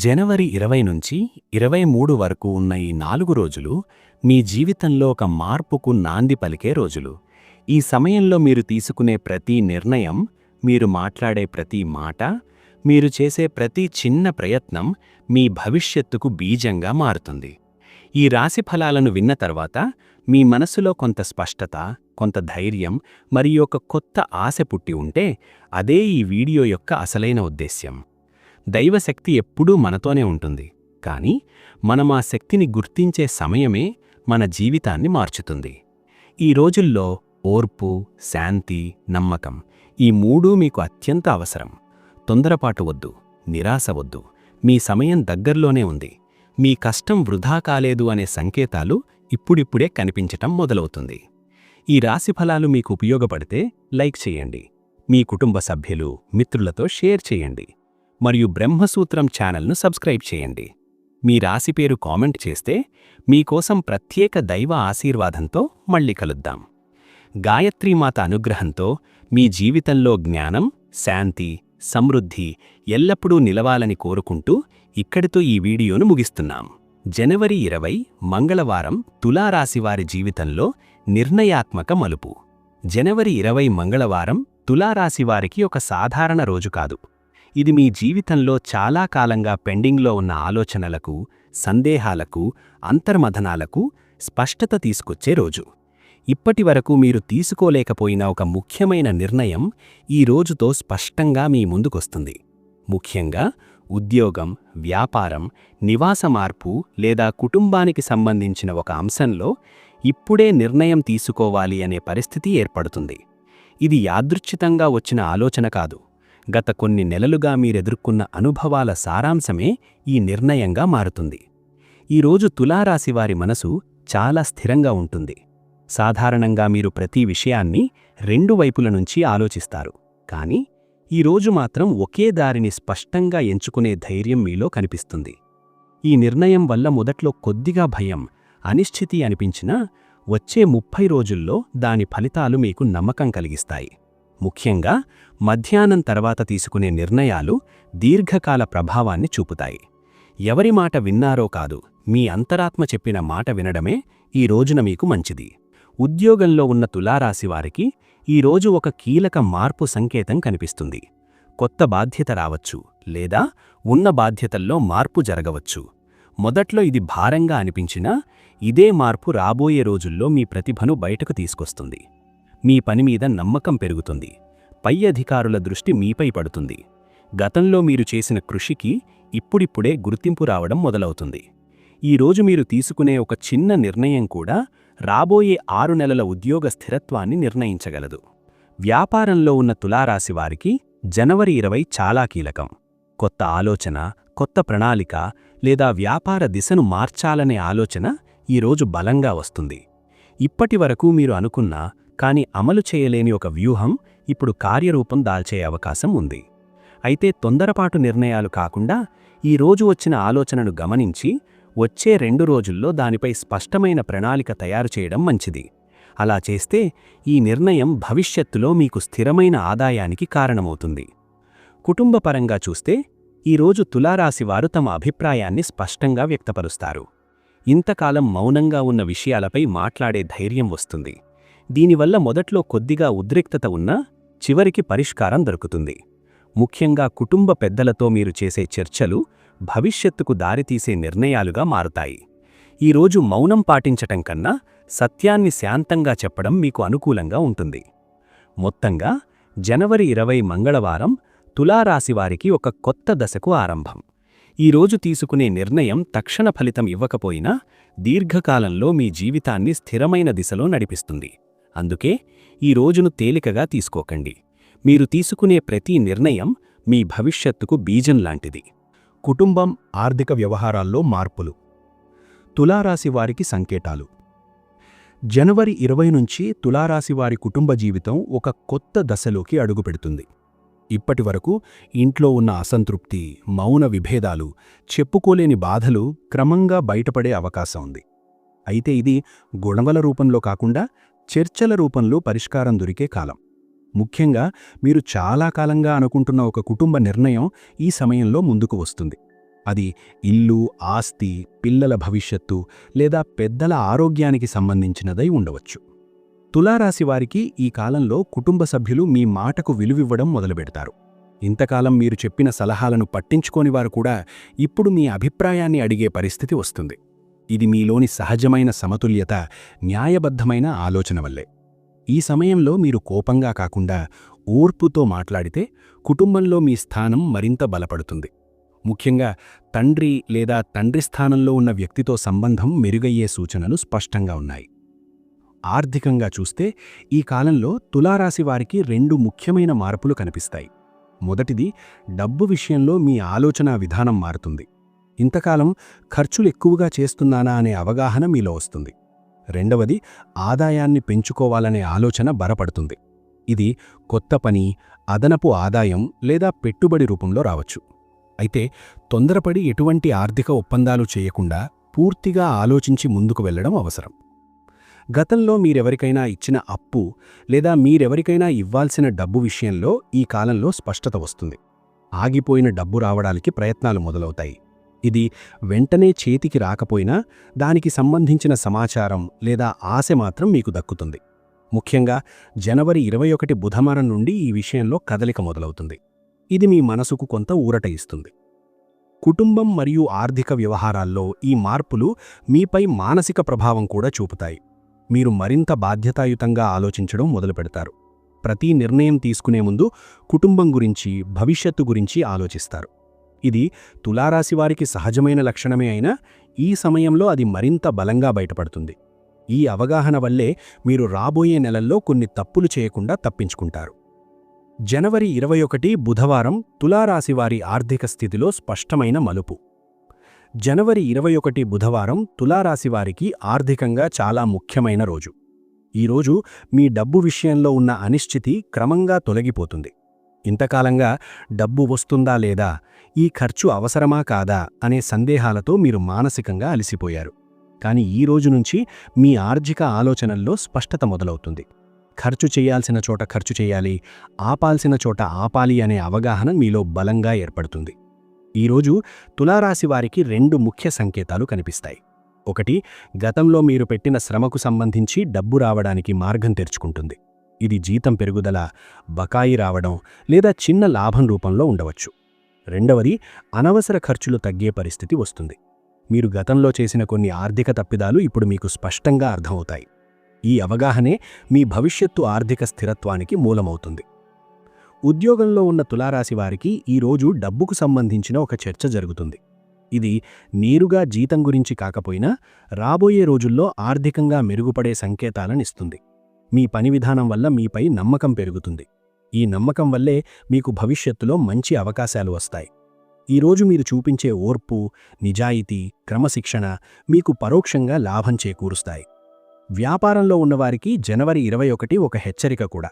జనవరి ఇరవై నుంచి ఇరవై మూడు వరకు ఉన్న ఈ నాలుగు రోజులు మీ జీవితంలో ఒక మార్పుకు నాంది పలికే రోజులు. ఈ సమయంలో మీరు తీసుకునే ప్రతి నిర్ణయం మీరు మాట్లాడే ప్రతి మాట మీరు చేసే ప్రతి చిన్న ప్రయత్నం మీ భవిష్యత్తుకు బీజంగా మారుతుంది. ఈ రాశి ఫలాలను విన్న తర్వాత మీ మనసులో కొంత స్పష్టత కొంత ధైర్యం మరియు ఒక కొత్త ఆశ పుట్టి ఉంటే అదే ఈ వీడియో యొక్క అసలైన ఉద్దేశ్యం. దైవశక్తి ఎప్పుడూ మనతోనే ఉంటుంది. కానీ మనం ఆ శక్తిని గుర్తించే సమయమే మన జీవితాన్ని మార్చుతుంది. ఈ రోజుల్లో ఓర్పు శాంతి నమ్మకం ఈ మూడూ మీకు అత్యంత అవసరం. తొందరపాటు వద్దు నిరాశ వద్దు. మీ సమయం దగ్గర్లోనే ఉంది. మీ కష్టం వృధా కాలేదు అనే సంకేతాలు ఇప్పుడిప్పుడే కనిపించటం మొదలవుతుంది. ఈ రాశిఫలాలు మీకు ఉపయోగపడితే లైక్ చేయండి. మీ కుటుంబ సభ్యులు మిత్రులతో షేర్ చేయండి. మరియు బ్రహ్మసూత్రం ఛానల్ను సబ్స్క్రైబ్ చేయండి. మీ రాశి పేరు కామెంట్ చేస్తే మీకోసం ప్రత్యేక దైవ ఆశీర్వాదంతో మళ్ళీ కలుద్దాం. గాయత్రీమాత అనుగ్రహంతో మీ జీవితంలో జ్ఞానం శాంతి సమృద్ధి ఎల్లప్పుడూ నిలవాలని కోరుకుంటూ ఇక్కడితో ఈ వీడియోను ముగిస్తున్నాం. జనవరి ఇరవై మంగళవారం తులారాశివారి జీవితంలో నిర్ణయాత్మక మలుపు. జనవరి ఇరవై మంగళవారం తులారాశివారికి ఒక సాధారణ రోజు కాదు. ఇది మీ జీవితంలో చాలా కాలంగా పెండింగ్లో ఉన్న ఆలోచనలకు సందేహాలకు అంతర్మథనాలకు స్పష్టత తీసుకొచ్చే రోజు. ఇప్పటివరకు మీరు తీసుకోలేకపోయిన ఒక ముఖ్యమైన నిర్ణయం ఈ రోజుతో స్పష్టంగా మీ ముందుకొస్తుంది. ముఖ్యంగా ఉద్యోగం వ్యాపారం నివాస మార్పు లేదా కుటుంబానికి సంబంధించిన ఒక అంశంలో ఇప్పుడే నిర్ణయం తీసుకోవాలి అనే పరిస్థితి ఏర్పడుతుంది. ఇది యాదృచ్ఛితంగా వచ్చిన ఆలోచన కాదు. గత కొన్ని నెలలుగా మీరెదుర్కొన్న అనుభవాల సారాంశమే ఈ నిర్ణయంగా మారుతుంది. ఈరోజు తులారాశివారి మనసు చాలా స్థిరంగా ఉంటుంది. సాధారణంగా మీరు ప్రతి విషయాన్ని రెండు వైపుల నుంచి ఆలోచిస్తారు. కానీ ఈరోజు మాత్రం ఒకే దారిని స్పష్టంగా ఎంచుకునే ధైర్యం మీలో కనిపిస్తుంది. ఈ నిర్ణయం వల్ల మొదట్లో కొద్దిగా భయం అనిశ్చితి అనిపించినా వచ్చే ముప్పై రోజుల్లో దాని ఫలితాలు మీకు నమ్మకం కలిగిస్తాయి. ముఖ్యంగా మధ్యాహ్నం తర్వాత తీసుకునే నిర్ణయాలు దీర్ఘకాల ప్రభావాన్ని చూపుతాయి. ఎవరి మాట విన్నారో కాదు మీ అంతరాత్మ చెప్పిన మాట వినడమే ఈ రోజున మీకు మంచిది. ఉద్యోగంలో ఉన్న తులారాశివారికి ఈరోజు ఒక కీలక మార్పు సంకేతం కనిపిస్తుంది. కొత్త బాధ్యత రావచ్చు లేదా ఉన్న బాధ్యతల్లో మార్పు జరగవచ్చు. మొదట్లో ఇది భారంగా అనిపించినా ఇదే మార్పు రాబోయే రోజుల్లో మీ ప్రతిభను బయటకు తీసుకొస్తుంది. మీ పనిమీద నమ్మకం పెరుగుతుంది. పై అధికారుల దృష్టి మీపై పడుతుంది. గతంలో మీరు చేసిన కృషికి ఇప్పుడిప్పుడే గుర్తింపు రావడం మొదలవుతుంది. ఈరోజు మీరు తీసుకునే ఒక చిన్న నిర్ణయం కూడా రాబోయే ఆరు నెలల ఉద్యోగ స్థిరత్వాన్ని నిర్ణయించగలదు. వ్యాపారంలో ఉన్న తులారాశివారికి జనవరి ఇరవై చాలా కీలకం. కొత్త ఆలోచన కొత్త ప్రణాళిక లేదా వ్యాపార దిశను మార్చాలనే ఆలోచన ఈరోజు బలంగా వస్తుంది. ఇప్పటివరకు మీరు అనుకున్న కాని అమలు చేయలేని ఒక వ్యూహం ఇప్పుడు కార్యరూపం దాల్చే అవకాశం ఉంది. అయితే తొందరపాటు నిర్ణయాలు కాకుండా ఈ రోజు వచ్చిన ఆలోచనను గమనించి వచ్చే రెండు రోజుల్లో దానిపై స్పష్టమైన ప్రణాళిక తయారు చేయడం మంచిది. అలా చేస్తే ఈ నిర్ణయం భవిష్యత్తులో మీకు స్థిరమైన ఆదాయానికి కారణమవుతుంది. కుటుంబపరంగా చూస్తే ఈరోజు తులారాశివారు తమ అభిప్రాయాన్ని స్పష్టంగా వ్యక్తపరుస్తారు. ఇంతకాలం మౌనంగా ఉన్న విషయాలపై మాట్లాడే ధైర్యం వస్తుంది. దీనివల్ల మొదట్లో కొద్దిగా ఉద్రిక్తత ఉన్నా చివరికి పరిష్కారం దొరుకుతుంది. ముఖ్యంగా కుటుంబ పెద్దలతో మీరు చేసే చర్చలు భవిష్యత్తుకు దారితీసే నిర్ణయాలుగా మారుతాయి. ఈరోజు మౌనం పాటించటం కన్నా సత్యాన్ని శాంతంగా చెప్పడం మీకు అనుకూలంగా ఉంటుంది. మొత్తంగా జనవరి ఇరవై మంగళవారం తులారాశివారికి ఒక కొత్త దశకు ఆరంభం. ఈరోజు తీసుకునే నిర్ణయం తక్షణ ఫలితం ఇవ్వకపోయినా దీర్ఘకాలంలో మీ జీవితాన్ని స్థిరమైన దిశలో నడిపిస్తుంది. అందుకే ఈ రోజును తేలికగా తీసుకోకండి. మీరు తీసుకునే ప్రతి నిర్ణయం మీ భవిష్యత్తుకు బీజం లాంటిది. కుటుంబం ఆర్థిక వ్యవహారాల్లో మార్పులు. తులారాశి వారికి సంకేతాలు. జనవరి ఇరవై నుంచి తులారాశి వారి కుటుంబ జీవితం ఒక కొత్త దశలోకి అడుగుపెడుతుంది. ఇప్పటివరకు ఇంట్లో ఉన్న అసంతృప్తి మౌన విభేదాలు చెప్పుకోలేని బాధలు క్రమంగా బయటపడే అవకాశం ఉంది. అయితే ఇది గుణవల రూపంలో కాకుండా చర్చల రూపంలో పరిష్కారం దొరికే కాలం. ముఖ్యంగా మీరు చాలా కాలంగా అనుకుంటున్న ఒక కుటుంబ నిర్ణయం ఈ సమయంలో ముందుకు వస్తుంది. అది ఇల్లు ఆస్తి పిల్లల భవిష్యత్తు లేదా పెద్దల ఆరోగ్యానికి సంబంధించినదై ఉండవచ్చు. తులారాశి వారికి ఈ కాలంలో కుటుంబ సభ్యులు మీ మాటకు విలువివ్వడం మొదలుపెడతారు. ఇంతకాలం మీరు చెప్పిన సలహాలను పట్టించుకోని వారు కూడా ఇప్పుడు మీ అభిప్రాయాన్ని అడిగే పరిస్థితి వస్తుంది. ఇది మీలోని సహజమైన సమతుల్యత న్యాయబద్ధమైన ఆలోచన వల్లే. ఈ సమయంలో మీరు కోపంగా కాకుండా ఓర్పుతో మాట్లాడితే కుటుంబంలో మీ స్థానం మరింత బలపడుతుంది. ముఖ్యంగా తండ్రి లేదా తండ్రి స్థానంలో ఉన్న వ్యక్తితో సంబంధం మెరుగయ్యే సూచనలు స్పష్టంగా ఉన్నాయి. ఆర్థికంగా చూస్తే ఈ కాలంలో తులారాశి వారికి రెండు ముఖ్యమైన మార్పులు కనిపిస్తాయి. మొదటిది డబ్బు విషయంలో మీ ఆలోచనా విధానం మారుతుంది. ఇంతకాలం ఖర్చులు ఎక్కువగా చేస్తున్నానా అనే అవగాహన మీలో వస్తుంది. రెండవది ఆదాయాన్ని పెంచుకోవాలనే ఆలోచన బలపడుతుంది. ఇది కొత్త పని అదనపు ఆదాయం లేదా పెట్టుబడి రూపంలో రావచ్చు. అయితే తొందరపడి ఎటువంటి ఆర్థిక ఒప్పందాలు చేయకుండా పూర్తిగా ఆలోచించి ముందుకు వెళ్ళడం అవసరం. గతంలో మీరెవరికైనా ఇచ్చిన అప్పు లేదా మీరెవరికైనా ఇవ్వాల్సిన డబ్బు విషయంలో ఈ కాలంలో స్పష్టత వస్తుంది. ఆగిపోయిన డబ్బు రావడానికి ప్రయత్నాలు మొదలవుతాయి. ఇది వెంటనే చేతికి రాకపోయినా దానికి సంబంధించిన సమాచారం లేదా ఆశ మాత్రం మీకు దక్కుతుంది. ముఖ్యంగా జనవరి ఇరవై ఒకటి బుధవారం నుండి ఈ విషయంలో కదలిక మొదలవుతుంది. ఇది మీ మనసుకు కొంత ఊరట ఇస్తుంది. కుటుంబం మరియు ఆర్థిక వ్యవహారాల్లో ఈ మార్పులు మీపై మానసిక ప్రభావం కూడా చూపుతాయి. మీరు మరింత బాధ్యతాయుతంగా ఆలోచించడం మొదలుపెడతారు. ప్రతి నిర్ణయం తీసుకునే ముందు కుటుంబం గురించి భవిష్యత్తు గురించి ఆలోచిస్తారు. ఇది తులారాశి వారికి సహజమైన లక్షణమే అయినా ఈ సమయంలో అది మరింత బలంగా బయటపడుతుంది. ఈ అవగాహన వల్లే మీరు రాబోయే నెలల్లో కొన్ని తప్పులు చేయకుండా తప్పించుకుంటారు. జనవరి ఇరవై ఒకటి బుధవారం తులారాశివారి ఆర్థిక స్థితిలో స్పష్టమైన మలుపు. జనవరి ఇరవై ఒకటి బుధవారం తులారాశివారికి ఆర్థికంగా చాలా ముఖ్యమైన రోజు. ఈరోజు మీ డబ్బు విషయంలో ఉన్న అనిశ్చితి క్రమంగా తొలగిపోతుంది. ఇంతకాలంగా డబ్బు వస్తుందా లేదా? ఈ ఖర్చు అవసరమా కాదా? అనే సందేహాలతో మీరు మానసికంగా అలసిపోయారు. కాని ఈ రోజు నుంచి మీ ఆర్థిక ఆలోచనల్లో స్పష్టత మొదలవుతుంది. ఖర్చు చేయాల్సిన చోట ఖర్చు చేయాలి ఆపాల్సిన చోట ఆపాలి అనే అవగాహన మీలో బలంగా ఏర్పడుతుంది. ఈరోజు తులారాశి వారికి రెండు ముఖ్య సంకేతాలు కనిపిస్తాయి. ఒకటి గతంలో మీరు పెట్టిన శ్రమకు సంబంధించి డబ్బు రావడానికి మార్గం తెరుచుకుంటుంది. ఇది జీతం పెరుగుదల బకాయి రావడం లేదా చిన్న లాభం రూపంలో ఉండవచ్చు. రెండవది అనవసర ఖర్చులు తగ్గే పరిస్థితి వస్తుంది. మీరు గతంలో చేసిన కొన్ని ఆర్థిక తప్పిదాలు ఇప్పుడు మీకు స్పష్టంగా అర్థమవుతాయి. ఈ అవగాహనే మీ భవిష్యత్తు ఆర్థిక స్థిరత్వానికి మూలమవుతుంది. ఉద్యోగంలో ఉన్న తులారాశి వారికి ఈరోజు డబ్బుకు సంబంధించిన ఒక చర్చ జరుగుతుంది. ఇది నేరుగా జీతం గురించి కాకపోయినా రాబోయే రోజుల్లో ఆర్థికంగా మెరుగుపడే సంకేతాలనిస్తుంది మీ పని విధానం వల్ల మీపై నమ్మకం పెరుగుతుంది. ఈ నమ్మకం వల్లే మీకు భవిష్యత్తులో మంచి అవకాశాలు వస్తాయి. ఈరోజు మీరు చూపించే ఓర్పు నిజాయితీ క్రమశిక్షణ మీకు పరోక్షంగా లాభం చేకూరుస్తాయి. వ్యాపారంలో ఉన్నవారికి జనవరి ఇరవై ఒకటి ఒక హెచ్చరిక కూడా.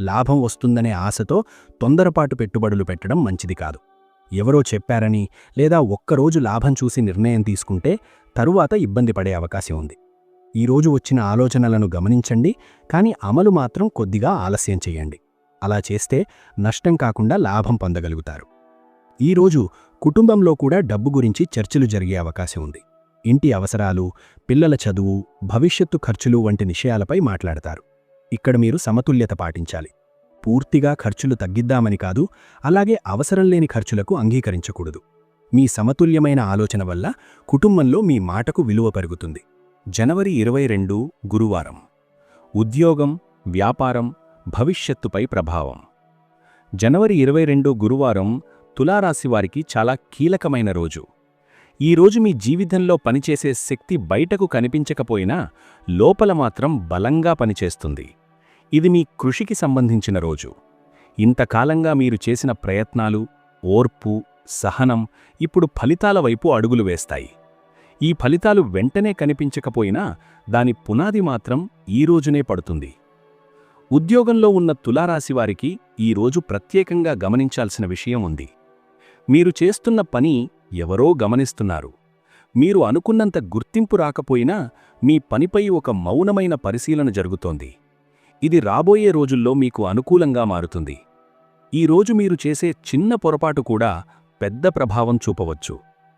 లాభం వస్తుందనే ఆశతో తొందరపాటు పెట్టుబడులు పెట్టడం మంచిది కాదు. ఎవరో చెప్పారని లేదా ఒక్కరోజు లాభం చూసి నిర్ణయం తీసుకుంటే తరువాత ఇబ్బంది పడే అవకాశం ఉంది. ఈరోజు వచ్చిన ఆలోచనలను గమనించండి కానీ అమలు మాత్రం కొద్దిగా ఆలస్యం చేయండి. అలా చేస్తే నష్టం కాకుండా లాభం పొందగలుగుతారు. ఈరోజు కుటుంబంలో కూడా డబ్బు గురించి చర్చలు జరిగే అవకాశం ఉంది. ఇంటి అవసరాలు పిల్లల చదువు భవిష్యత్తు ఖర్చులు వంటి విషయాలపై మాట్లాడతారు. ఇక్కడ మీరు సమతుల్యత పాటించాలి. పూర్తిగా ఖర్చులు తగ్గిద్దామని కాదు అలాగే అవసరం లేని ఖర్చులకు అంగీకరించకూడదు. మీ సమతుల్యమైన ఆలోచన వల్ల కుటుంబంలో మీ మాటకు విలువ పెరుగుతుంది. జనవరి ఇరవై రెండు గురువారం. ఉద్యోగం వ్యాపారం భవిష్యత్తుపై ప్రభావం. జనవరి ఇరవై రెండు గురువారం తులారాశివారికి చాలా కీలకమైన రోజు. ఈ రోజు మీ జీవితంలో పనిచేసే శక్తి బయటకు కనిపించకపోయినా లోపల మాత్రం బలంగా పనిచేస్తుంది. ఇది మీ కృషికి సంబంధించిన రోజు. ఇంతకాలంగా మీరు చేసిన ప్రయత్నాలు ఓర్పు సహనం ఇప్పుడు ఫలితాల వైపు అడుగులు వేస్తాయి. ఈ ఫలితాలు వెంటనే కనిపించకపోయినా దాని పునాది మాత్రం ఈ రోజునే పడుతుంది. ఉద్యోగంలో ఉన్న తులారాశివారికి ఈరోజు ప్రత్యేకంగా గమనించాల్సిన విషయం ఉంది. మీరు చేస్తున్న పని ఎవరో గమనిస్తున్నారు. మీరు అనుకున్నంత గుర్తింపు రాకపోయినా మీ పనిపై ఒక మౌనమైన పరిశీలన జరుగుతోంది. ఇది రాబోయే రోజుల్లో మీకు అనుకూలంగా మారుతుంది. ఈ రోజు మీరు చేసే చిన్న పొరపాటు కూడా పెద్ద ప్రభావం చూపవచ్చు.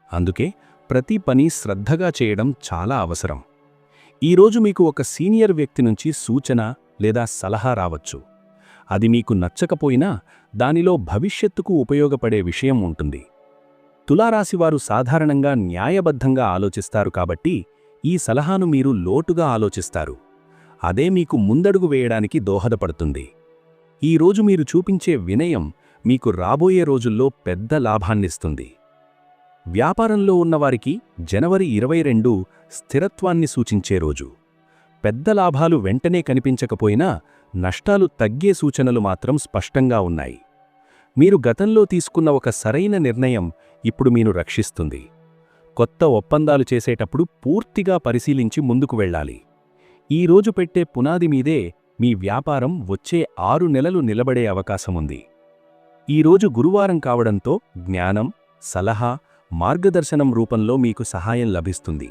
అందుకే ప్రతి పని శ్రద్ధగా చేయడం చాలా అవసరం. ఈరోజు మీకు ఒక సీనియర్ వ్యక్తి నుంచి సూచన లేదా సలహా రావచ్చు. అది మీకు నచ్చకపోయినా దానిలో భవిష్యత్తుకు ఉపయోగపడే విషయం ఉంటుంది. తులారాశివారు సాధారణంగా న్యాయబద్ధంగా ఆలోచిస్తారు కాబట్టి ఈ సలహాను మీరు లోటుగా ఆలోచిస్తారు. అదే మీకు ముందడుగు వేయడానికి దోహదపడుతుంది. ఈరోజు మీరు చూపించే వినయం మీకు రాబోయే రోజుల్లో పెద్ద లాభాన్నిస్తుంది. వ్యాపారంలో ఉన్నవారికి జనవరి ఇరవై రెండు స్థిరత్వాన్ని సూచించే రోజు. పెద్ద లాభాలు వెంటనే కనిపించకపోయినా నష్టాలు తగ్గే సూచనలు మాత్రం స్పష్టంగా ఉన్నాయి. మీరు గతంలో తీసుకున్న ఒక సరైన నిర్ణయం ఇప్పుడు మీను రక్షిస్తుంది. కొత్త ఒప్పందాలు చేసేటప్పుడు పూర్తిగా పరిశీలించి ముందుకు వెళ్ళాలి. ఈ రోజు పెట్టే పునాది మీదే మీ వ్యాపారం వచ్చే ఆరు నెలలు నిలబడే అవకాశముంది. ఈరోజు గురువారం కావడంతో జ్ఞానం సలహా మార్గదర్శనం రూపంలో మీకు సహాయం లభిస్తుంది.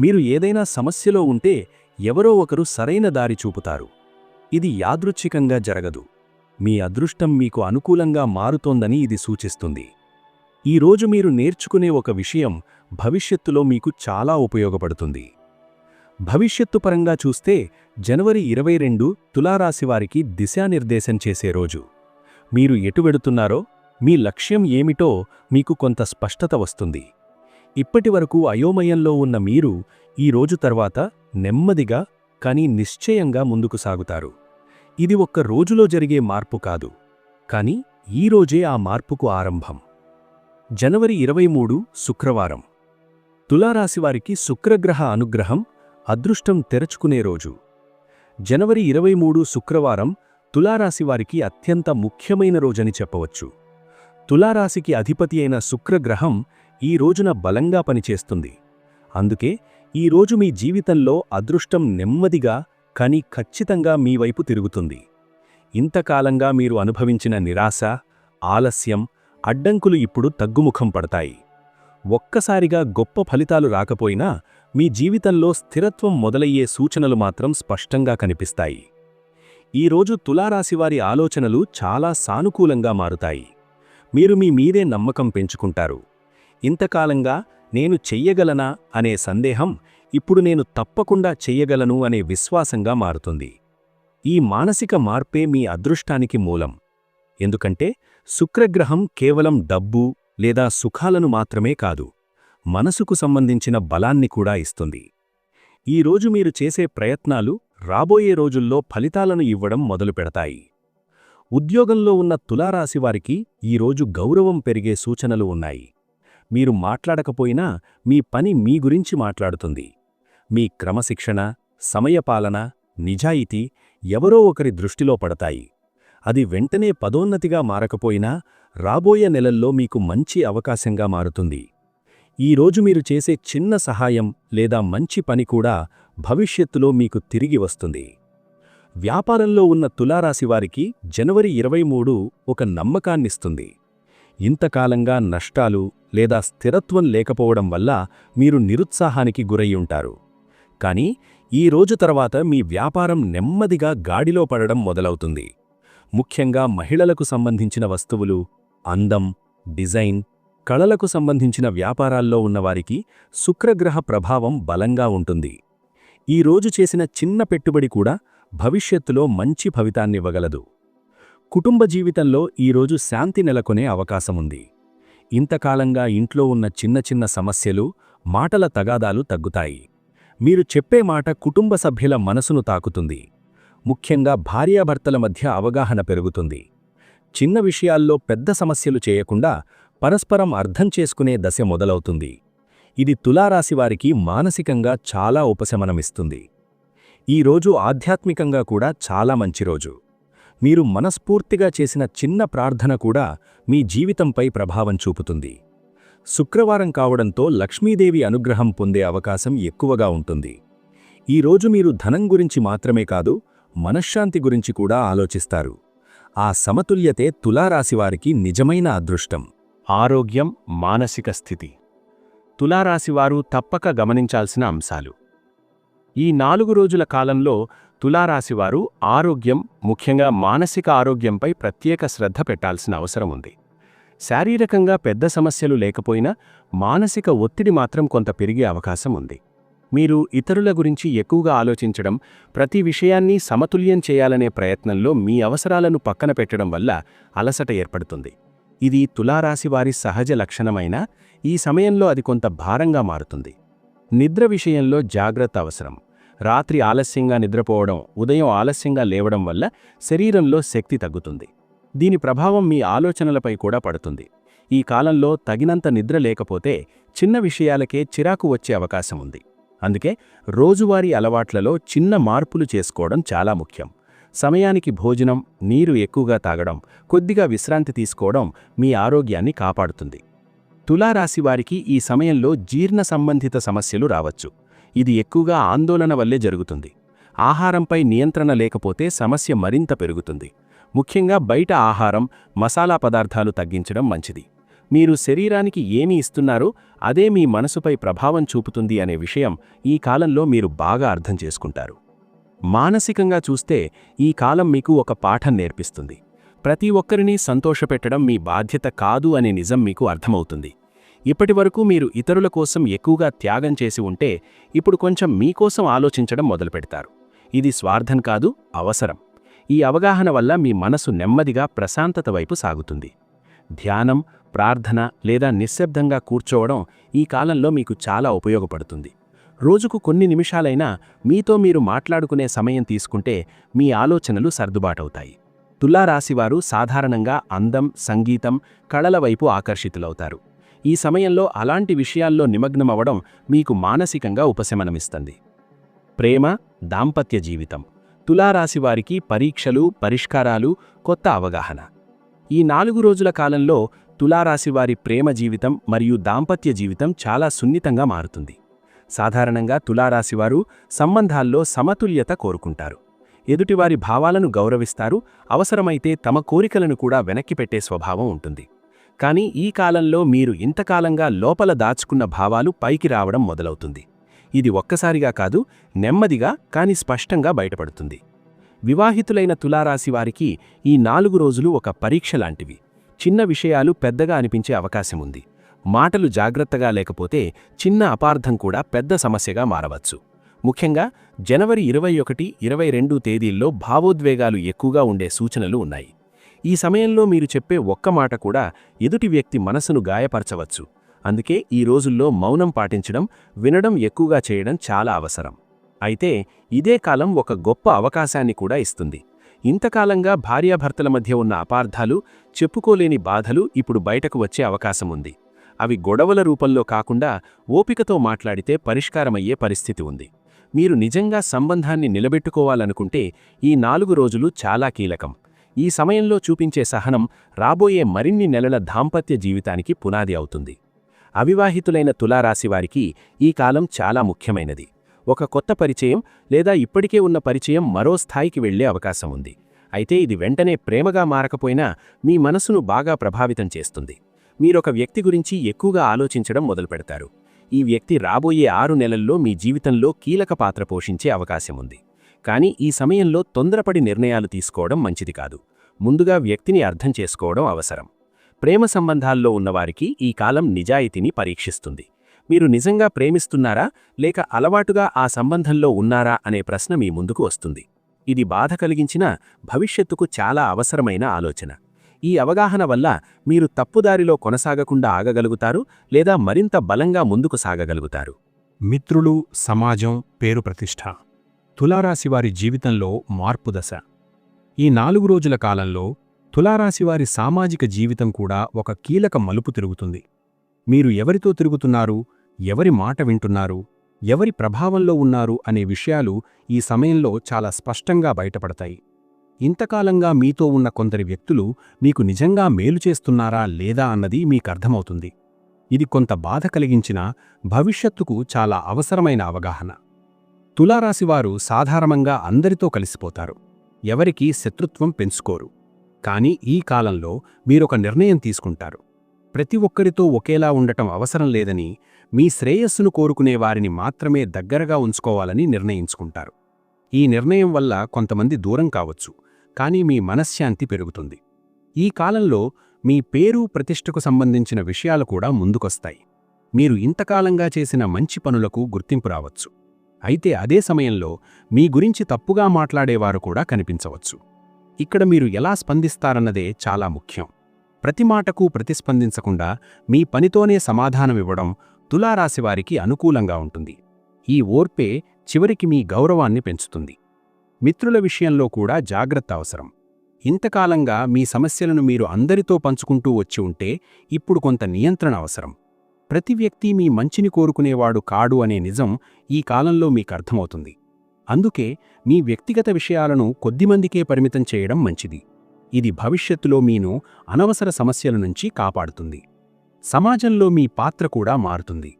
మీరు ఏదైనా సమస్యలో ఉంటే ఎవరో ఒకరు సరైన దారి చూపుతారు. ఇది యాదృచ్ఛికంగా జరగదు. మీ అదృష్టం మీకు అనుకూలంగా మారుతోందని ఇది సూచిస్తుంది. ఈరోజు మీరు నేర్చుకునే ఒక విషయం భవిష్యత్తులో మీకు చాలా ఉపయోగపడుతుంది. భవిష్యత్తు పరంగా చూస్తే జనవరి ఇరవై రెండు తులారాశివారికి దిశానిర్దేశం చేసే రోజు. మీరు ఎటు వెడుతున్నారో మీ లక్ష్యం ఏమిటో మీకు కొంత స్పష్టత వస్తుంది. ఇప్పటివరకు అయోమయంలో ఉన్న మీరు ఈ రోజు తర్వాత నెమ్మదిగా కానీ నిశ్చయంగా ముందుకు సాగుతారు. ఇది ఒక్క రోజులో జరిగే మార్పు కాదు. కాని ఈరోజే ఆ మార్పుకు ఆరంభం. జనవరి ఇరవై మూడు శుక్రవారం. తులారాశివారికి శుక్రగ్రహ అనుగ్రహం అదృష్టం తెరచుకునే రోజు. జనవరి ఇరవై మూడు శుక్రవారం తులారాశివారికి అత్యంత ముఖ్యమైన రోజని చెప్పవచ్చు. తులారాశికి అధిపతి అయిన శుక్రగ్రహం ఈ రోజున బలంగా పనిచేస్తుంది. అందుకే ఈ రోజు మీ జీవితంలో అదృష్టం నెమ్మదిగా కానీ ఖచ్చితంగా మీ వైపు తిరుగుతుంది. ఇంతకాలంగా మీరు అనుభవించిన నిరాశ ఆలస్యం అడ్డంకులు ఇప్పుడు తగ్గుముఖం పడతాయి. ఒక్కసారిగా గొప్ప ఫలితాలు రాకపోయినా మీ జీవితంలో స్థిరత్వం మొదలయ్యే సూచనలు మాత్రం స్పష్టంగా కనిపిస్తాయి. ఈరోజు తులారాశివారి ఆలోచనలు చాలా సానుకూలంగా మారుతాయి. మీరు మీ మీదే నమ్మకం పెంచుకుంటారు. ఇంతకాలంగా నేను చెయ్యగలనా అనే సందేహం ఇప్పుడు నేను తప్పకుండా చెయ్యగలను అనే విశ్వాసంగా మారుతుంది. ఈ మానసిక మార్పే మీ అదృష్టానికి మూలం. ఎందుకంటే శుక్రగ్రహం కేవలం డబ్బు లేదా సుఖాలను మాత్రమే కాదు మనసుకు సంబంధించిన బలాన్ని కూడా ఇస్తుంది. ఈరోజు మీరు చేసే ప్రయత్నాలు రాబోయే రోజుల్లో ఫలితాలను ఇవ్వడం మొదలుపెడతాయి. ఉద్యోగంలో ఉన్న తులారాశివారికి ఈరోజు గౌరవం పెరిగే సూచనలు ఉన్నాయి. మీరు మాట్లాడకపోయినా మీ పని మీ గురించి మాట్లాడుతుంది. మీ క్రమశిక్షణ సమయపాలన నిజాయితీ ఎవరో ఒకరి దృష్టిలో పడతాయి. అది వెంటనే పదోన్నతిగా మారకపోయినా రాబోయే నెలల్లో మీకు మంచి అవకాశంగా మారుతుంది. ఈరోజు మీరు చేసే చిన్న సహాయం లేదా మంచి పని కూడా భవిష్యత్తులో మీకు తిరిగి వస్తుంది. వ్యాపారంలో ఉన్న తులారాశివారికి జనవరి ఇరవై మూడు ఒక నమ్మకాన్నిస్తుంది. ఇంతకాలంగా నష్టాలు లేదా స్థిరత్వం లేకపోవడం వల్ల మీరు నిరుత్సాహానికి గురయ్యుంటారు. కానీ ఈ రోజు తర్వాత మీ వ్యాపారం నెమ్మదిగా గాడిలో పడడం మొదలవుతుంది. ముఖ్యంగా మహిళలకు సంబంధించిన వస్తువులు అందం డిజైన్ కళలకు సంబంధించిన వ్యాపారాల్లో ఉన్నవారికి శుక్రగ్రహ ప్రభావం బలంగా ఉంటుంది. ఈ రోజు చేసిన చిన్న పెట్టుబడి కూడా భవిష్యత్తులో మంచి ఫలితాన్నివ్వగలదు. కుటుంబ జీవితంలో ఈరోజు శాంతి నెలకొనే అవకాశముంది. ఇంతకాలంగా ఇంట్లో ఉన్న చిన్న చిన్న సమస్యలు మాటల తగాదాలు తగ్గుతాయి. మీరు చెప్పే మాట కుటుంబ సభ్యుల మనసును తాకుతుంది. ముఖ్యంగా భార్యాభర్తల మధ్య అవగాహన పెరుగుతుంది. చిన్న విషయాల్లో పెద్ద సమస్యలు చేయకుండా పరస్పరం అర్థం చేసుకునే దశ మొదలవుతుంది. ఇది తులారాశివారికి మానసికంగా చాలా ఉపశమనమిస్తుంది. ఈరోజు ఆధ్యాత్మికంగా కూడా చాలా మంచి రోజు. మీరు మనస్ఫూర్తిగా చేసిన చిన్న ప్రార్థన కూడా మీ జీవితంపై ప్రభావం చూపుతుంది. శుక్రవారం కావడంతో లక్ష్మీదేవి అనుగ్రహం పొందే అవకాశం ఎక్కువగా ఉంటుంది. ఈరోజు మీరు ధనం గురించి మాత్రమే కాదు మనశ్శాంతి గురించి కూడా ఆలోచిస్తారు. ఆ సమతుల్యతే తులారాశివారికి నిజమైన అదృష్టం. ఆరోగ్యం మానసిక స్థితి. తులారాశివారు తప్పక గమనించాల్సిన అంశాలు. ఈ నాలుగు రోజుల కాలంలో తులారాశివారు ఆరోగ్యం ముఖ్యంగా మానసిక ఆరోగ్యంపై ప్రత్యేక శ్రద్ధ పెట్టాల్సిన అవసరం ఉంది. శారీరకంగా పెద్ద సమస్యలు లేకపోయినా మానసిక ఒత్తిడి మాత్రం కొంత పెరిగే అవకాశం ఉంది. మీరు ఇతరుల గురించి ఎక్కువగా ఆలోచించడం ప్రతి విషయాన్ని సమతుల్యం చేయాలనే ప్రయత్నంలో మీ అవసరాలను పక్కన పెట్టడం వల్ల అలసట ఏర్పడుతుంది. ఇది తులారాశివారి సహజ లక్షణమైన ఈ సమయంలో అది కొంత భారంగా మారుతుంది. నిద్ర విషయంలో జాగ్రత్త అవసరం. రాత్రి ఆలస్యంగా నిద్రపోవడం ఉదయం ఆలస్యంగా లేవడం వల్ల శరీరంలో శక్తి తగ్గుతుంది. దీని ప్రభావం మీ ఆలోచనలపై కూడా పడుతుంది. ఈ కాలంలో తగినంత నిద్ర లేకపోతే చిన్న విషయాలకే చిరాకు వచ్చే అవకాశం ఉంది. అందుకే రోజువారీ అలవాట్లలో చిన్న మార్పులు చేసుకోవడం చాలా ముఖ్యం. సమయానికి భోజనం నీరు ఎక్కువగా తాగడం కొద్దిగా విశ్రాంతి తీసుకోవడం మీ ఆరోగ్యాన్ని కాపాడుతుంది. తులారాశివారికి ఈ సమయంలో జీర్ణ సంబంధిత సమస్యలు రావచ్చు. ఇది ఎక్కువగా ఆందోళన వల్లే జరుగుతుంది. ఆహారంపై నియంత్రణ లేకపోతే సమస్య మరింత పెరుగుతుంది. ముఖ్యంగా బయట ఆహారం మసాలా పదార్థాలు తగ్గించడం మంచిది. మీరు శరీరానికి ఏమి ఇస్తున్నారో అదే మీ మనసుపై ప్రభావం చూపుతుంది అనే విషయం ఈ కాలంలో మీరు బాగా అర్థం చేసుకుంటారు. మానసికంగా చూస్తే ఈ కాలం మీకు ఒక పాఠం నేర్పిస్తుంది. ప్రతి ఒక్కరినీ సంతోషపెట్టడం మీ బాధ్యత కాదు అనే నిజం మీకు అర్థమవుతుంది. ఇప్పటివరకు మీరు ఇతరుల కోసం ఎక్కువగా త్యాగం చేసి ఉంటే ఇప్పుడు కొంచెం మీకోసం ఆలోచించడం మొదలుపెడతారు. ఇది స్వార్థం కాదు అవసరం. ఈ అవగాహన వల్ల మీ మనసు నెమ్మదిగా ప్రశాంతత వైపు సాగుతుంది. ధ్యానం ప్రార్థన లేదా నిశ్శబ్దంగా కూర్చోవడం ఈ కాలంలో మీకు చాలా ఉపయోగపడుతుంది. రోజుకు కొన్ని నిమిషాలైనా మీతో మీరు మాట్లాడుకునే సమయం తీసుకుంటే మీ ఆలోచనలు సర్దుబాటవుతాయి. తులారాశివారు సాధారణంగా అందం సంగీతం కళల వైపు ఆకర్షితులవుతారు. ఈ సమయంలో అలాంటి విషయాల్లో నిమగ్నమవడం మీకు మానసికంగా ఉపశమనమిస్తుంది. ప్రేమ దాంపత్య జీవితం. తులారాశివారికి పరీక్షలు పరిష్కారాలు కొత్త అవగాహన. ఈ నాలుగు రోజుల కాలంలో తులారాశివారి ప్రేమ జీవితం మరియు దాంపత్య జీవితం చాలా సున్నితంగా మారుతుంది. సాధారణంగా తులారాశివారు సంబంధాల్లో సమతుల్యత కోరుకుంటారు. ఎదుటివారి భావాలను గౌరవిస్తారు అవసరమైతే తమ కోరికలను కూడా వెనక్కిపెట్టే స్వభావం ఉంటుంది. కానీ ఈ కాలంలో మీరు ఇంతకాలంగా లోపల దాచుకున్న భావాలు పైకి రావడం మొదలవుతుంది. ఇది ఒక్కసారిగా కాదు నెమ్మదిగా కాని స్పష్టంగా బయటపడుతుంది. వివాహితులైన తులారాశివారికి ఈ నాలుగు రోజులు ఒక పరీక్ష లాంటివి. చిన్న విషయాలు పెద్దగా అనిపించే అవకాశముంది మాటలు జాగ్రత్తగా లేకపోతే చిన్న అపార్థం కూడా పెద్ద సమస్యగా మారవచ్చు. ముఖ్యంగా జనవరి ఇరవై ఒకటి ఇరవై రెండు తేదీల్లో భావోద్వేగాలు ఎక్కువగా ఉండే సూచనలు ఉన్నాయి. ఈ సమయంలో మీరు చెప్పే ఒక్క మాట కూడా ఎదుటి వ్యక్తి మనసును గాయపరచవచ్చు. అందుకే ఈ రోజుల్లో మౌనం పాటించడం వినడం ఎక్కువగా చేయడం చాలా అవసరం. అయితే ఇదే కాలం ఒక గొప్ప అవకాశాన్ని కూడా ఇస్తుంది. ఇంతకాలంగా భార్యాభర్తల మధ్య ఉన్న అపార్థాలు చెప్పుకోలేని బాధలు ఇప్పుడు బయటకు వచ్చే అవకాశం ఉంది. అవి గొడవల రూపంలో కాకుండా ఓపికతో మాట్లాడితే పరిష్కారమయ్యే పరిస్థితి ఉంది. మీరు నిజంగా సంబంధాన్ని నిలబెట్టుకోవాలనుకుంటే ఈ నాలుగు రోజులు చాలా కీలకం. ఈ సమయంలో చూపించే సహనం రాబోయే మరిన్ని నెలల దాంపత్య జీవితానికి పునాది అవుతుంది. అవివాహితులైన తులారాశివారికి ఈ కాలం చాలా ముఖ్యమైనది. ఒక కొత్త పరిచయం లేదా ఇప్పటికే ఉన్న పరిచయం మరో స్థాయికి వెళ్ళే అవకాశం ఉంది. అయితే ఇది వెంటనే ప్రేమగా మారకపోయినా మీ మనసును బాగా ప్రభావితం చేస్తుంది. మీరొక వ్యక్తి గురించి ఎక్కువగా ఆలోచించడం మొదలుపెడతారు. ఈ వ్యక్తి రాబోయే ఆరు నెలల్లో మీ జీవితంలో కీలక పాత్ర పోషించే అవకాశం ఉంది. కానీ ఈ సమయంలో తొందరపడి నిర్ణయాలు తీసుకోవడం మంచిది కాదు. ముందుగా వ్యక్తిని అర్థం చేసుకోవడం అవసరం. ప్రేమ సంబంధాల్లో ఉన్నవారికి ఈ కాలం నిజాయితీని పరీక్షిస్తుంది. మీరు నిజంగా ప్రేమిస్తున్నారా? లేక అలవాటుగా ఆ సంబంధంలో ఉన్నారా? అనే ప్రశ్న మీ ముందుకు వస్తుంది. ఇది బాధ కలిగించిన భవిష్యత్తుకు చాలా అవసరమైన ఆలోచన. ఈ అవగాహన వల్ల మీరు తప్పుదారిలో కొనసాగకుండా ఆగగలుగుతారు లేదా మరింత బలంగా ముందుకు సాగగలుగుతారు. మిత్రులు సమాజం పేరు ప్రతిష్ఠ. తులారాశివారి జీవితంలో మార్పు దశ. ఈ నాలుగు రోజుల కాలంలో తులారాశివారి సామాజిక జీవితం కూడా ఒక కీలక మలుపు తిరుగుతుంది. మీరు ఎవరితో తిరుగుతున్నారు? ఎవరి మాట వింటున్నారు? ఎవరి ప్రభావంలో ఉన్నారు? అనే విషయాలు ఈ సమయంలో చాలా స్పష్టంగా బయటపడతాయి. ఇంతకాలంగా మీతో ఉన్న కొందరి వ్యక్తులు మీకు నిజంగా మేలు చేస్తున్నారా లేదా అన్నది మీకర్థమవుతుంది ఇది కొంత బాధ కలిగించిన భవిష్యత్తుకు చాలా అవసరమైన అవగాహన. తులారాశివారు సాధారణంగా అందరితో కలిసిపోతారు. ఎవరికీ శత్రుత్వం పెంచుకోరు. కానీ ఈ కాలంలో మీరొక నిర్ణయం తీసుకుంటారు. ప్రతి ఒక్కరితో ఒకేలా ఉండటం అవసరం లేదని మీ శ్రేయస్సును కోరుకునే వారిని మాత్రమే దగ్గరగా ఉంచుకోవాలని నిర్ణయించుకుంటారు. ఈ నిర్ణయం వల్ల కొంతమంది దూరం కావచ్చు కానీ మీ మనశ్శాంతి పెరుగుతుంది. ఈ కాలంలో మీ పేరు ప్రతిష్టకు సంబంధించిన విషయాలు కూడా ముందుకొస్తాయి. మీరు ఇంతకాలంగా చేసిన మంచి పనులకు గుర్తింపు రావచ్చు. అయితే అదే సమయంలో మీ గురించి తప్పుగా మాట్లాడేవారు కూడా కనిపించవచ్చు. ఇక్కడ మీరు ఎలా స్పందిస్తారన్నదే చాలా ముఖ్యం. ప్రతి మాటకు ప్రతిస్పందించకుండా మీ పనితోనే సమాధానమివ్వడం తులారాశివారికి అనుకూలంగా ఉంటుంది. ఈ ఓర్పే చివరికి మీ గౌరవాన్ని పెంచుతుంది. మిత్రుల విషయంలో కూడా జాగ్రత్త అవసరం. ఇంతకాలంగా మీ సమస్యలను మీరు అందరితో పంచుకుంటూ వచ్చి ఉంటే ఇప్పుడు కొంత నియంత్రణ అవసరం. ప్రతి వ్యక్తి మీ మంచిని కోరుకునేవాడు కాడు అనే నిజం ఈ కాలంలో మీకర్థమవుతుంది అందుకే మీ వ్యక్తిగత విషయాలను కొద్దిమందికే పరిమితం చేయడం మంచిది. ఇది భవిష్యత్తులో మీను అనవసర సమస్యల నుంచి కాపాడుతుంది. సమాజంలో మీ పాత్ర కూడా మారుతుంది.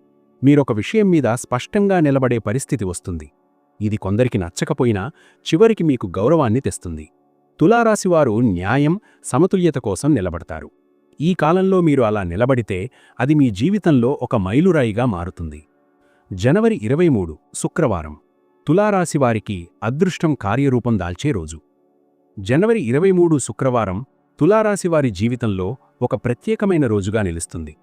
మీరొక విషయం మీద స్పష్టంగా నిలబడే పరిస్థితి వస్తుంది. ఇది కొందరికి నచ్చకపోయినా చివరికి మీకు గౌరవాన్ని తెస్తుంది. తులారాశివారు న్యాయం సమతుల్యత కోసం నిలబడతారు. ఈ కాలంలో మీరు అలా నిలబడితే అది మీ జీవితంలో ఒక మైలురాయిగా మారుతుంది. జనవరి ఇరవై మూడు శుక్రవారం. తులారాశివారికి అదృష్టం కార్యరూపం దాల్చే రోజు. జనవరి ఇరవై మూడు శుక్రవారం తులారాశివారి జీవితంలో ఒక ప్రత్యేకమైన రోజుగా నిలుస్తుంది.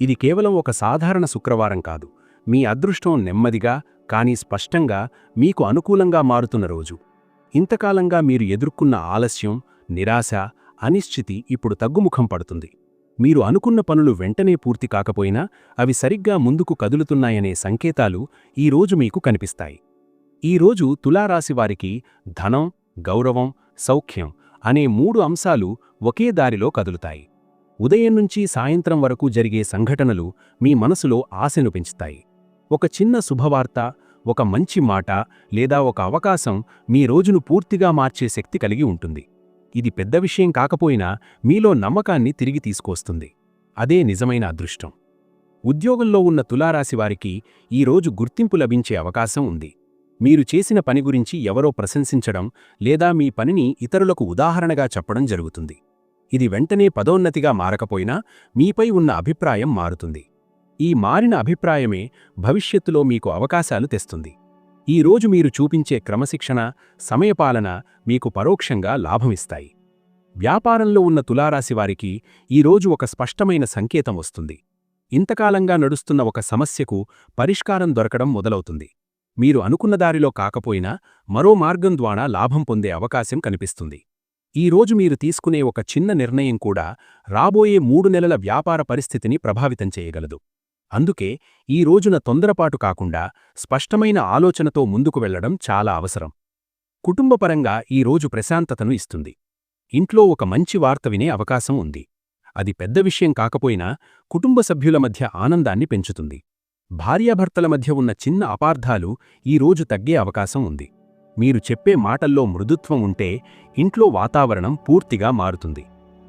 ఇది కేవలం ఒక సాధారణ శుక్రవారం కాదు. మీ అదృష్టం నెమ్మదిగా కానీ స్పష్టంగా మీకు అనుకూలంగా మారుతున్న రోజు. ఇంతకాలంగా మీరు ఎదుర్కొన్న ఆలస్యం నిరాశ అనిశ్చితి ఇప్పుడు తగ్గుముఖం పడుతుంది. మీరు అనుకున్న పనులు వెంటనే పూర్తి కాకపోయినా అవి సరిగ్గా ముందుకు కదులుతున్నాయనే సంకేతాలు ఈరోజు మీకు కనిపిస్తాయి. ఈరోజు తులారాశివారికి ధనం గౌరవం సౌఖ్యం అనే మూడు అంశాలు ఒకే దారిలో కదులుతాయి. ఉదయం నుంచి సాయంత్రం వరకు జరిగే సంఘటనలు మీ మనసులో ఆశను పెంచుతాయి. ఒక చిన్న శుభవార్త ఒక మంచి మాట లేదా ఒక అవకాశం మీ రోజును పూర్తిగా మార్చే శక్తి కలిగి ఉంటుంది. ఇది పెద్ద విషయం కాకపోయినా మీలో నమ్మకాన్ని తిరిగి తీసుకొస్తుంది. అదే నిజమైన అదృష్టం. ఉద్యోగంలో ఉన్న తులారాశివారికి ఈరోజు గుర్తింపు లభించే అవకాశం ఉంది. మీరు చేసిన పని గురించి ఎవరో ప్రశంసించడం లేదా మీ పనిని ఇతరులకు ఉదాహరణగా చెప్పడం జరుగుతుంది. ఇది వెంటనే పదోన్నతిగా మారకపోయినా మీపై ఉన్న అభిప్రాయం మారుతుంది. ఈ మారిన అభిప్రాయమే భవిష్యత్తులో మీకు అవకాశాలు తెస్తుంది. ఈరోజు మీరు చూపించే క్రమశిక్షణ సమయపాలన మీకు పరోక్షంగా లాభమిస్తాయి. వ్యాపారంలో ఉన్న తులారాశివారికి ఈరోజు ఒక స్పష్టమైన సంకేతం వస్తుంది. ఇంతకాలంగా నడుస్తున్న ఒక సమస్యకు పరిష్కారం దొరకడం మొదలవుతుంది. మీరు అనుకున్న దారిలో కాకపోయినా మరో మార్గం ద్వారా లాభం పొందే అవకాశం కనిపిస్తుంది. ఈరోజు మీరు తీసుకునే ఒక చిన్న నిర్ణయం కూడా రాబోయే మూడు నెలల వ్యాపార పరిస్థితిని ప్రభావితం చేయగలదు. అందుకే ఈ రోజున తొందరపాటు కాకుండా స్పష్టమైన ఆలోచనతో ముందుకు వెళ్ళడం చాలా అవసరం. కుటుంబపరంగా ఈ రోజు ప్రశాంతతను ఇస్తుంది. ఇంట్లో ఒక మంచి వార్త వినే అవకాశం ఉంది. అది పెద్ద విషయం కాకపోయినా కుటుంబ సభ్యుల మధ్య ఆనందాన్ని పెంచుతుంది. భార్యాభర్తల మధ్య ఉన్న చిన్న అపార్థాలు ఈ రోజు తగ్గే అవకాశం ఉంది. మీరు చెప్పే మాటల్లో మృదుత్వం ఉంటే ఇంట్లో వాతావరణం పూర్తిగా మారుతుంది.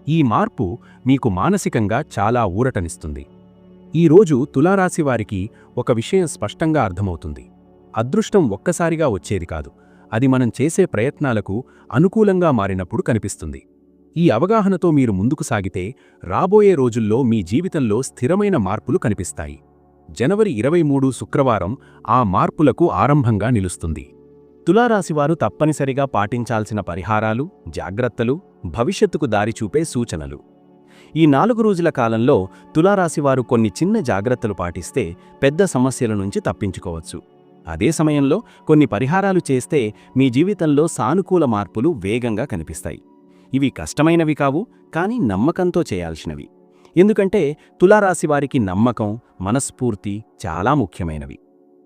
ఈ మార్పు మీకు మానసికంగా చాలా ఊరటనిస్తుంది. ఈరోజు తులారాశివారికి ఒక విషయం స్పష్టంగా అర్థమవుతుంది. అదృష్టం ఒక్కసారిగా వచ్చేది కాదు. అది మనం చేసే ప్రయత్నాలకు అనుకూలంగా మారినప్పుడు కనిపిస్తుంది. ఈ అవగాహనతో మీరు ముందుకు సాగితే రాబోయే రోజుల్లో మీ జీవితంలో స్థిరమైన మార్పులు కనిపిస్తాయి. జనవరి ఇరవై మూడు శుక్రవారం ఆ మార్పులకు ఆరంభంగా నిలుస్తుంది. తులారాశివారు తప్పనిసరిగా పాటించాల్సిన పరిహారాలు జాగ్రత్తలు భవిష్యత్తుకు దారిచూపే సూచనలు. ఈ నాలుగు రోజుల కాలంలో తులారాశివారు కొన్ని చిన్న జాగ్రత్తలు పాటిస్తే పెద్ద సమస్యల నుంచి తప్పించుకోవచ్చు. అదే సమయంలో కొన్ని పరిహారాలు చేస్తే మీ జీవితంలో సానుకూల మార్పులు వేగంగా కనిపిస్తాయి. ఇవి కష్టమైనవి కావు కానీ నమ్మకంతో చేయాల్సినవి. ఎందుకంటే తులారాశివారికి నమ్మకం మనస్ఫూర్తి చాలా ముఖ్యమైనవి.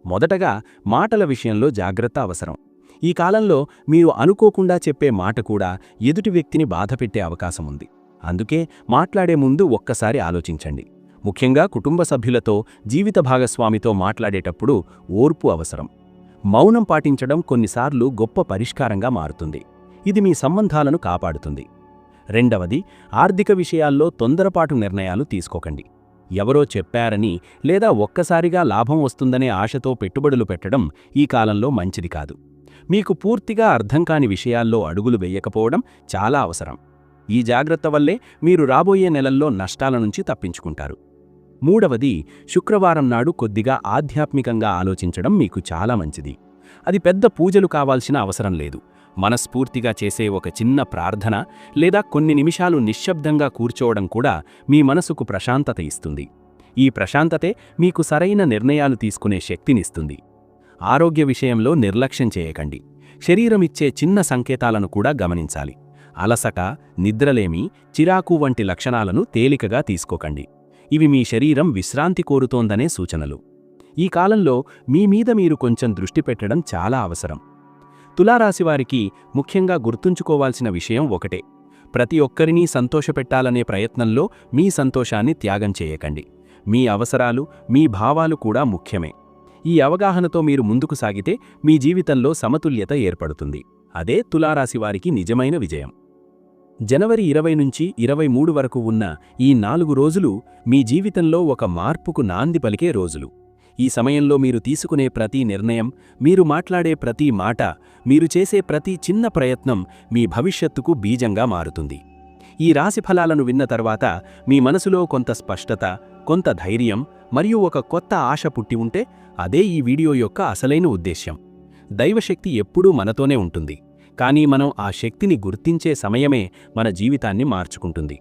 మొదటగా మాటల విషయంలో జాగ్రత్త అవసరం. ఈ కాలంలో మీరు అనుకోకుండా చెప్పే మాట కూడా ఎదుటి వ్యక్తిని బాధపెట్టే అవకాశముంది అందుకే మాట్లాడే ముందు ఒక్కసారి ఆలోచించండి. ముఖ్యంగా కుటుంబ సభ్యులతో జీవిత భాగస్వామితో మాట్లాడేటప్పుడు ఓర్పు అవసరం. మౌనం పాటించడం కొన్నిసార్లు గొప్ప పరిష్కారంగా మారుతుంది. ఇది మీ సంబంధాలను కాపాడుతుంది. రెండవది ఆర్థిక విషయాల్లో తొందరపాటు నిర్ణయాలు తీసుకోకండి. ఎవరో చెప్పారని లేదా ఒక్కసారిగా లాభం వస్తుందనే ఆశతో పెట్టుబడులు పెట్టడం ఈ కాలంలో మంచిది కాదు. మీకు పూర్తిగా అర్థం కాని విషయాల్లో అడుగులు వేయకపోవడం చాలా అవసరం. ఈ జాగ్రత్త వల్లే మీరు రాబోయే నెలల్లో నష్టాల నుంచి తప్పించుకుంటారు. మూడవది శుక్రవారం నాడు కొద్దిగా ఆధ్యాత్మికంగా ఆలోచించడం మీకు చాలా మంచిది. అది పెద్ద పూజలు కావాల్సిన అవసరం లేదు. మనస్ఫూర్తిగా చేసే ఒక చిన్న ప్రార్థన లేదా కొన్ని నిమిషాలు నిశ్శబ్దంగా కూర్చోవడం కూడా మీ మనసుకు ప్రశాంతత ఇస్తుంది. ఈ ప్రశాంతతే మీకు సరైన నిర్ణయాలు తీసుకునే శక్తినిస్తుంది. ఆరోగ్య విషయంలో నిర్లక్ష్యం చేయకండి. శరీరమిచ్చే చిన్న సంకేతాలను కూడా గమనించాలి. అలసట నిద్రలేమి చిరాకు వంటి లక్షణాలను తేలికగా తీసుకోకండి. ఇవి మీ శరీరం విశ్రాంతి కోరుతోందనే సూచనలు. ఈ కాలంలో మీ మీద మీరు కొంచెం దృష్టి పెట్టడం చాలా అవసరం. తులారాశివారికి ముఖ్యంగా గుర్తుంచుకోవాల్సిన విషయం ఒకటే. ప్రతి ఒక్కరినీ సంతోషపెట్టాలనే ప్రయత్నంలో మీ సంతోషాన్ని త్యాగం చేయకండి. మీ అవసరాలు మీ భావాలు కూడా ముఖ్యమే. ఈ అవగాహనతో మీరు ముందుకు సాగితే మీ జీవితంలో సమతుల్యత ఏర్పడుతుంది. అదే తులారాశివారికి నిజమైన విజయం. జనవరి ఇరవై నుంచి ఇరవై మూడు వరకు ఉన్న ఈ నాలుగు రోజులు మీ జీవితంలో ఒక మార్పుకు నాంది పలికే రోజులు. ఈ సమయంలో మీరు తీసుకునే ప్రతి నిర్ణయం మీరు మాట్లాడే ప్రతి మాట మీరు చేసే ప్రతి చిన్న ప్రయత్నం మీ భవిష్యత్తుకు బీజంగా మారుతుంది. ఈ రాశి ఫలాలను విన్న తర్వాత మీ మనసులో కొంత స్పష్టత కొంత ధైర్యం మరియు ఒక కొత్త ఆశ పుట్టి ఉంటే అదే ఈ వీడియో యొక్క అసలైన ఉద్దేశ్యం. దైవశక్తి ఎప్పుడూ మనతోనే ఉంటుంది. కానీ మనం ఆ శక్తిని గుర్తించే సమయమే మన జీవితాన్ని మార్చుకుంటుంది.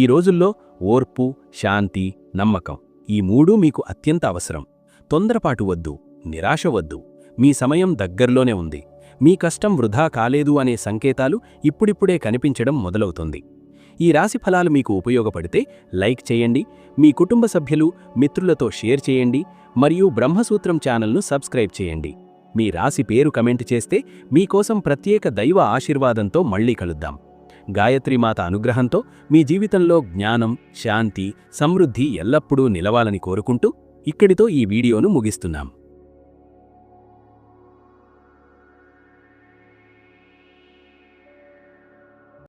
ఈ రోజుల్లో ఓర్పు శాంతి నమ్మకం ఈ మూడూ మీకు అత్యంత అవసరం. తొందరపాటు వద్దు నిరాశ వద్దు. మీ సమయం దగ్గర్లోనే ఉంది. మీ కష్టం వృధా కాలేదు అనే సంకేతాలు ఇప్పుడిప్పుడే కనిపించడం మొదలవుతుంది. ఈ రాశి ఫలాలు మీకు ఉపయోగపడితే లైక్ చేయండి మీ కుటుంబ సభ్యులు మిత్రులతో షేర్ చేయండి మరియు బ్రహ్మసూత్రం ఛానల్ను సబ్స్క్రైబ్ చేయండి. మీ రాశి పేరు కమెంట్ చేస్తే మీకోసం ప్రత్యేక దైవ ఆశీర్వాదంతో మళ్ళీ కలుద్దాం. గాయత్రిమాత అనుగ్రహంతో మీ జీవితంలో జ్ఞానం శాంతి సమృద్ధి ఎల్లప్పుడూ నిలవాలని కోరుకుంటూ ఇక్కడితో ఈ వీడియోను ముగిస్తున్నాం.